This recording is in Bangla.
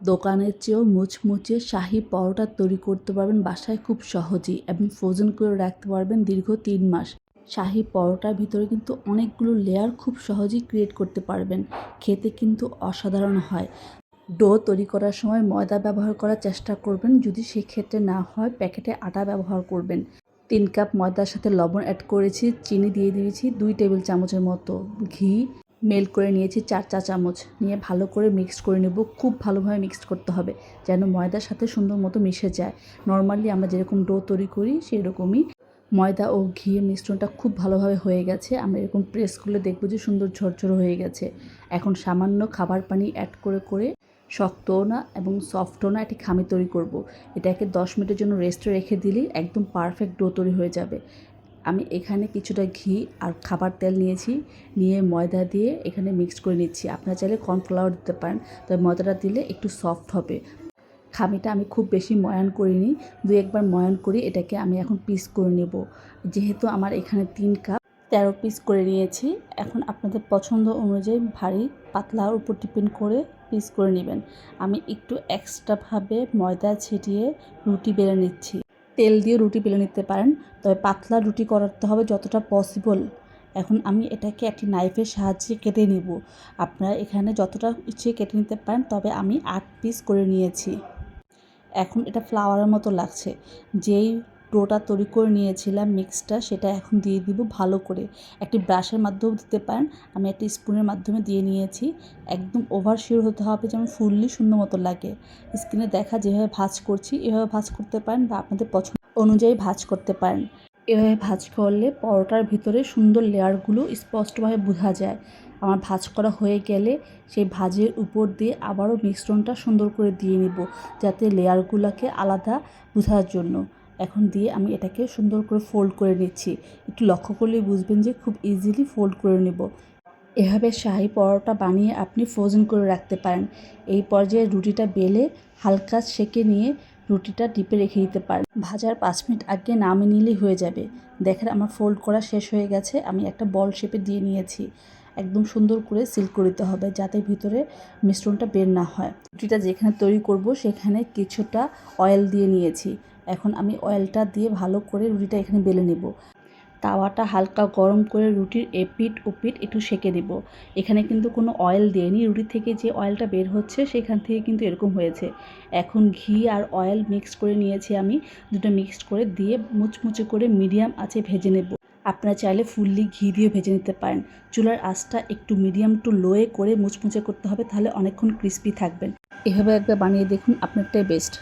দোকানের চেয়েও মুচমুচে শাহি পরোটা তৈরি করতে পারবেন বাসায় খুব সহজেই এবং ফ্রোজেন করে রাখতে পারবেন দীর্ঘ তিন মাস। শাহি পরোটার ভিতরে কিন্তু অনেকগুলো লেয়ার খুব সহজেই ক্রিয়েট করতে পারবেন। খেতে কিন্তু অসাধারণ হয়। ডো তৈরি করার সময় ময়দা ব্যবহার করার চেষ্টা করবেন। যদি সেক্ষেত্রে না হয়, প্যাকেটে আটা ব্যবহার করবেন। তিন কাপ ময়দার সাথে লবণ অ্যাড করেছি, চিনি দিয়ে দিয়েছি, দুই টেবিল চামচের মতো ঘি। মেল্ট করে নিয়েছি চার চা চামচ। নিয়ে ভালো করে মিক্স করে নেব। খুব ভালোভাবে মিক্সড করতে হবে, যেন ময়দার সাথে সুন্দর মতো মিশে যায়। নর্মালি আমরা যেরকম ডো তৈরি করি সেই রকমই ময়দা ও ঘিয়ের মিশ্রণটা খুব ভালোভাবে হয়ে গেছে। আমরা এরকম প্রেস করলে দেখব যে সুন্দর ঝরঝর হয়ে গেছে। এখন সামান্য খাবার পানি অ্যাড করে করে শক্তও না এবং সফটও না একটি খামি তৈরি করব। এটাকে দশ মিনিটের জন্য রেস্টে রেখে দিলেই একদম পারফেক্ট ডো তৈরি হয়ে যাবে। আমি এখানে কিছুটা ঘি আর খাবার তেল নিয়েছি, নিয়ে ময়দা দিয়ে এখানে মিক্স করে নিচ্ছি। আপনারা চাইলে কর্নফ্লাওয়ার দিতে পারেন, তবে ময়দাটা দিলে একটু সফট হবে। খামিটা আমি খুব বেশি ময়ান করিনি দুই একবার ময়ান করি এটাকে আমি এখন পিস করে নেব। যেহেতু আমার এখানে তিন কাপ তেরো পিস করে নিয়েছি। এখন আপনাদের পছন্দ অনুযায়ী ভারী পাতলার উপর ডিপেন্ড করে পিস করে নেবেন। আমি একটু এক্সট্রাভাবে ময়দা ছিটিয়ে রুটি বেলে নিচ্ছি। তেল দিয়ে রুটি বেলে নিতে পারেন, তবে পাতলা রুটি করাতে হবে যতটা পসিবল এখন আমি এটাকে একটি নাইফের সাহায্যে কেটে নেব। আপনারা এখানে যতটা ইচ্ছে কেটে নিতে পারেন, তবে আমি আট পিস করে নিয়েছি। এখন এটা ফ্লাওয়ারের মতো লাগছে। যেই ডোটা তৈরি করে নিয়েছিলাম মিক্সটা সেটা এখন দিয়ে দিব ভালো করে। একটি ব্রাশের মাধ্যমেও দিতে পারেন, আমি একটি স্পুনের মাধ্যমে দিয়ে নিয়েছি। একদম ওভার শিওর হতে হবে যেমন ফুললি সুন্দর মতো লাগে। স্কিনে দেখা যেভাবে ভাজ করছি, এভাবে ভাজ করতে পারেন বা আপনাদের পছন্দ অনুযায়ী ভাজ করতে পারেন। এভাবে ভাজ করলে পরোটার ভিতরে সুন্দর লেয়ারগুলো স্পষ্টভাবে বোঝা যায়। আমার ভাজ করা হয়ে গেলে সেই ভাজের উপর দিয়ে আবারও মিশ্রণটা সুন্দর করে দিয়ে নিব, যাতে লেয়ারগুলোকে আলাদা বোঝার জন্য। এখন দিয়ে আমি এটাকে সুন্দর করে ফোল্ড করে নিচ্ছি। একটু লক্ষ্য করলেই বুঝবেন যে খুব ইজিলি ফোল্ড করে নেব। এভাবে শাহি পরোটা বানিয়ে আপনি ফ্রোজেন করে রাখতে পারেন। এই পর্যায়ে রুটিটা বেলে হালকা সেকে নিয়ে রুটিটা ডিপে রেখে দিতে পারেন। ভাজার পাঁচ মিনিট আগে নামিয়ে নিলেই হয়ে যাবে। দেখেন আমার ফোল্ড করা শেষ হয়ে গেছে, আমি একটা বল শেপে দিয়ে নিয়েছি। একদম সুন্দর করে সিল করে দিতে হবে যাতে ভিতরে মিশ্রণটা বের না হয়। রুটিটা যেখানে তৈরি করব সেখানে কিছুটা অয়েল দিয়ে নিয়েছি। এখন আমি অয়েলটা দিয়ে ভালো করে রুটিটা এখানে বেলে নেব। তাওয়াটা হালকা গরম করে রুটির এপিট ওপিট একটু সেকে দেব এখানে কিন্তু কোনো অয়েল দিইনি রুটি থেকে যে অয়েলটা বের হচ্ছে সেখান থেকে কিন্তু এরকম হয়েছে। এখন ঘি আর অয়েল মিক্সড করে নিয়েছি আমি। দুটো মিক্সড করে দিয়ে মুচমুচে করে মিডিয়াম আছে ভেজে নেব। আপনারা চাইলে ফুললি ঘি দিয়ে ভেজে নিতে পারেন। চুলার আঁচটা একটু মিডিয়াম টু লোয়ে করে মুচমুচে করতে হবে, তাহলে অনেকক্ষণ ক্রিস্পি থাকবেন। এভাবে একবার বানিয়ে দেখুন আপনারটাই বেস্ট